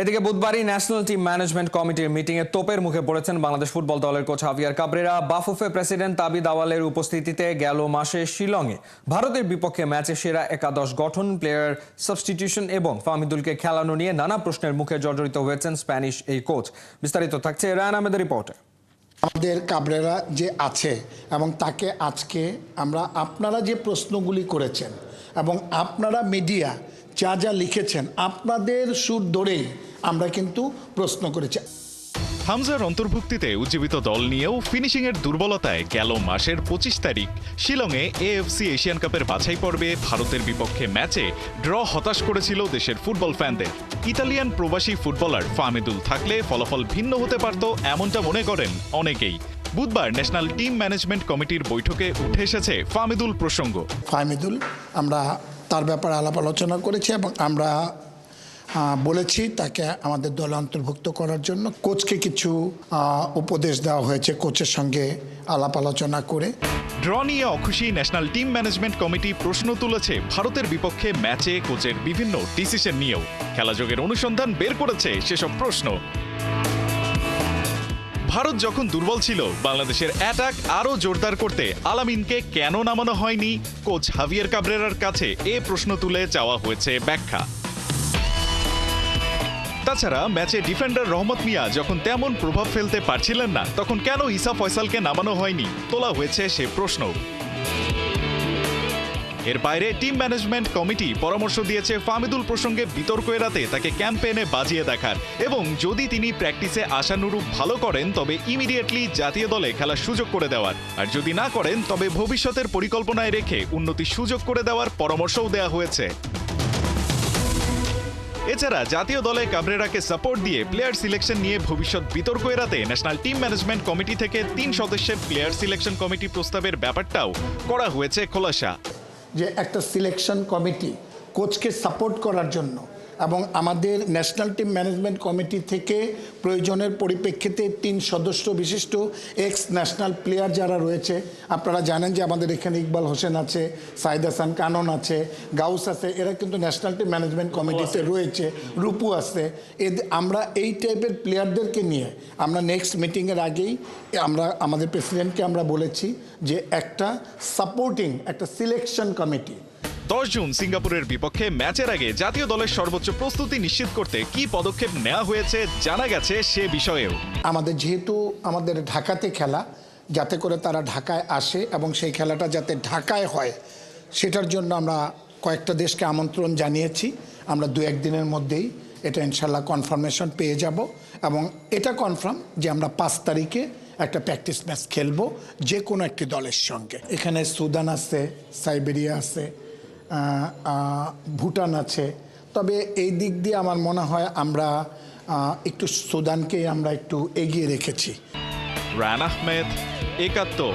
এদিকে বুধবারই national team management কমিটির মিটিংয়ে তোপের মুখে পড়েছেন বাংলাদেশ ফুটবল দলের coach Javier Cabrera. BAFUFE president তাবি দাওয়ালের উপস্থিতিতে গেল মাসে শিলংয়ে। ভারতের বিপক্ষে ম্যাচে সেরা একাদশ গঠন, প্লেয়ার সাবস্টিটিউশন এবং ফাহমিদুলকে খেলানো নিয়ে নানা প্রশ্নের মুখে জর্জরিত হয়েছেন স্প্যানিশ এই কোচ। বিস্তারিত থাকছে রায়ান আহমেদের রিপোর্টে। আমাদের কাবরেরা যে আছে এবং তাকে আজকে আমরা আপনারা যে প্রশ্নগুলি করেছেন এবং আপনারা মিডিয়া যা যা লিখেছেন, আপনাদের সুর ধরেই আমরা কিন্তু প্রশ্ন করেছি। হামজার অন্তর্ভুক্তিতে উজ্জীবিত দল নিয়েও ফিনিশিংয়ের দুর্বলতায় গেল মাসের পঁচিশ তারিখ। শিলংয়ে এএফসি এশিয়ান কাপের বাছাই পর্বে ভারতের বিপক্ষে ম্যাচে ড্র হতাশ করেছিল দেশের ফুটবল ফ্যানদের। ইতালিয়ান প্রবাসী ফুটবলার ফাহমিদুল থাকলে ফলাফল ভিন্ন হতে পারত এমনটা মনে করেন অনেকেই। বুধবার ন্যাশনাল টিম ম্যানেজমেন্ট কমিটির বৈঠকে উঠে এসেছে ফাহমিদুল প্রসঙ্গ। ফাহমিদুল আমরা তার ব্যাপারে আলাপ আলোচনা করেছি এবং আমরা বলেছি তাকে আমাদের দলে অন্তর্ভুক্ত করার জন্য। কোচকে কিছু উপদেশ দেওয়া হয়েছে কোচের সঙ্গে আলাপ আলোচনা করে। ড্র নিয়ে অখুশি ন্যাশনাল টিম ম্যানেজমেন্ট কমিটি প্রশ্ন তুলেছে ভারতের বিপক্ষে ম্যাচে কোচের বিভিন্ন ডিসিশন নিয়েও। খেলাযোগের অনুসন্ধান বের করেছে সেসব প্রশ্ন। ভারত যখন দুর্বল ছিল, বাংলাদেশের অ্যাটাক আরও জোরদার করতে আলামিনকে কেন নামানো হয়নি? কোচ হাভিয়ার কাবরেরার কাছে এ প্রশ্ন তুলে চাওয়া হয়েছে ব্যাখ্যা। তাছাড়া ম্যাচে ডিফেন্ডার রহমত মিয়া যখন তেমন প্রভাব ফেলতে পারছিলেন না, তখন কেন ইসা ফয়সালকে নামানো হয়নি? তোলা হয়েছে সে প্রশ্ন। এর বাইরে টিম ম্যানেজমেন্ট কমিটি পরামর্শ দিয়েছে ফামিদুল প্রসঙ্গে বিতর্ক এড়াতে তাকে ক্যাম্পেইনে বাজিয়ে দেখার। এবং যদি তিনি প্র্যাকটিসে আশানুরূপ ভালো করেন, তবে ইমিডিয়েটলি জাতীয় দলে খেলার সুযোগ করে দেওয়ার। আর যদি না করেন, তবে ভবিষ্যতের পরিকল্পনায় রেখে উন্নতির সুযোগ করে দেওয়ার পরামর্শও দেওয়া হয়েছে। এছাড়া জাতীয় দলে কাবরেরাকে সাপোর্ট দিয়ে প্লেয়ার সিলেকশন নিয়ে ভবিষ্যৎ বিতর্ক এড়াতে ন্যাশনাল টিম ম্যানেজমেন্ট কমিটি থেকে তিন সদস্যের প্লেয়ার সিলেকশন কমিটি প্রস্তাবের ব্যাপারটাও করা হয়েছে খোলাসা। যে একটা সিলেকশন কমিটি কোচকে সাপোর্ট করার জন্য এবং আমাদের ন্যাশনাল টিম ম্যানেজমেন্ট কমিটি থেকে প্রয়োজনের পরিপ্রেক্ষিতে তিন সদস্য বিশিষ্ট এক্স ন্যাশনাল প্লেয়ার যারা রয়েছে আপনারা জানেন যে আমাদের এখানে ইকবাল হোসেন আছে সাইদ হাসান কানন আছে গাউস আছে এরা কিন্তু ন্যাশনাল টিম ম্যানেজমেন্ট কমিটিতে রয়েছে রূপু আছে। এদ- আমরা এই টাইপের প্লেয়ারদেরকে নিয়ে আমরা নেক্সট মিটিংয়ের আগেই আমরা আমাদের প্রেসিডেন্টকে আমরা বলেছি যে একটা সাপোর্টিং একটা সিলেকশন কমিটি দশ জুন সিঙ্গাপুরের বিপক্ষে ম্যাচের আগে জাতীয় দলের সর্বোচ্চ প্রস্তুতি নিশ্চিত করতে কি পদক্ষেপ নেওয়া হয়েছে জানা গেছে সে বিষয়েও। আমাদের যেহেতু আমাদের ঢাকাতে খেলা, যাতে করে তারা ঢাকায় আসে এবং সেই খেলাটা যাতে ঢাকায় হয়, সেটার জন্য আমরা কয়েকটা দেশকে আমন্ত্রণ জানিয়েছি। আমরা দু একদিনের মধ্যেই এটা ইনশাল্লাহ কনফার্মেশন পেয়ে যাব এবং এটা কনফার্ম যে আমরা পাঁচ তারিখে একটা প্র্যাকটিস ম্যাচ খেলব যে কোনো একটি দলের সঙ্গে। এখানে সুদান আছে, সাইবেরিয়া আছে ভুটান আছে। তবে এই দিক দিয়ে আমার মনে হয় আমরা একটু সুদানকে আমরা একটু এগিয়ে রেখেছি। রান আহমেদ একাত্তর।